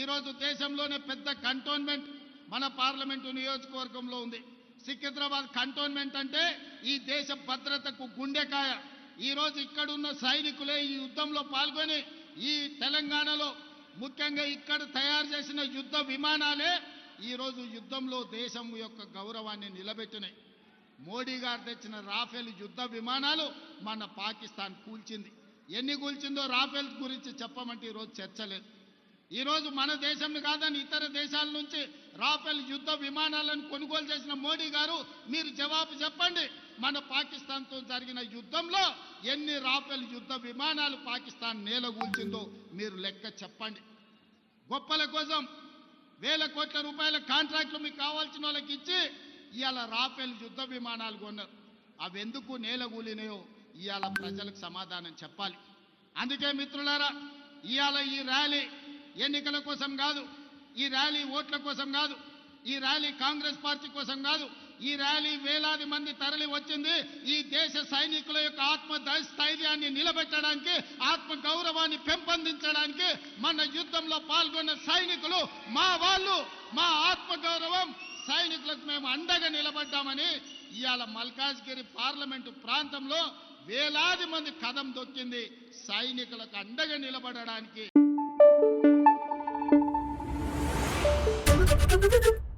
ఈరోజు దేశంలోనే పెద్ద కంటోన్మెంట్ మన పార్లమెంటు నియోజకవర్గంలో ఉంది. సికింద్రాబాద్ కంటోన్మెంట్ అంటే ఈ దేశ భద్రతకు గుండెకాయ. ఈరోజు ఇక్కడున్న సైనికులే ఈ యుద్ధంలో పాల్గొని ఈ తెలంగాణలో ముఖ్యంగా ఇక్కడ తయారు చేసిన యుద్ధ విమానాలే ఈరోజు యుద్ధంలో దేశం యొక్క గౌరవాన్ని నిలబెట్టినాయి. మోడీ గారు తెచ్చిన రాఫెల్ యుద్ధ విమానాలు మన పాకిస్తాన్ కూల్చింది. ఎన్ని కూల్చిందో రాఫెల్ గురించి చెప్పమంటే ఈరోజు చర్చలేదు ఈరోజు మన దేశం కాదని ఇతర దేశాల నుంచి రాఫెల్ యుద్ధ విమానాలను కొనుగోలు చేసిన మోడీ గారు మీరు జవాబు చెప్పండి. మన పాకిస్తాన్తో జరిగిన యుద్ధంలో ఎన్ని రాఫెల్ యుద్ధ విమానాలు పాకిస్తాన్ నేలగూల్చిందో మీరు లెక్క చెప్పండి. గొప్పల కోసం వేల కోట్ల రూపాయల కాంట్రాక్ట్లు మీకు కావాల్సిన వాళ్ళకి ఇచ్చి ఇవాళ రాఫెల్ యుద్ధ విమానాలు కొన్నారు. అవి ఎందుకు నేలగూలినాయో ఇవాళ ప్రజలకు సమాధానం చెప్పాలి. అందుకే మిత్రులారా ఇవాళ ఈ ర్యాలీ ఎన్నికల కోసం కాదు ఈ ర్యాలీ ఓట్ల కోసం కాదు ఈ ర్యాలీ కాంగ్రెస్ పార్టీ కోసం కాదు ఈ ర్యాలీ వేలాది మంది తరలి వచ్చింది ఈ దేశ సైనికుల యొక్క ఆత్మ స్థైర్యాన్ని నిలబెట్టడానికి ఆత్మ గౌరవాన్ని పెంపొందించడానికి మన యుద్ధంలో పాల్గొన్న సైనికులు మా వాళ్ళు మా ఆత్మ గౌరవం. సైనికులకు మేము అండగా నిలబడ్డామని ఇవాళ మల్కాజ్గిరి పార్లమెంటు ప్రాంతంలో వేలాది మంది కదం దొక్కింది సైనికులకు అండగా నిలబడడానికి. どどど。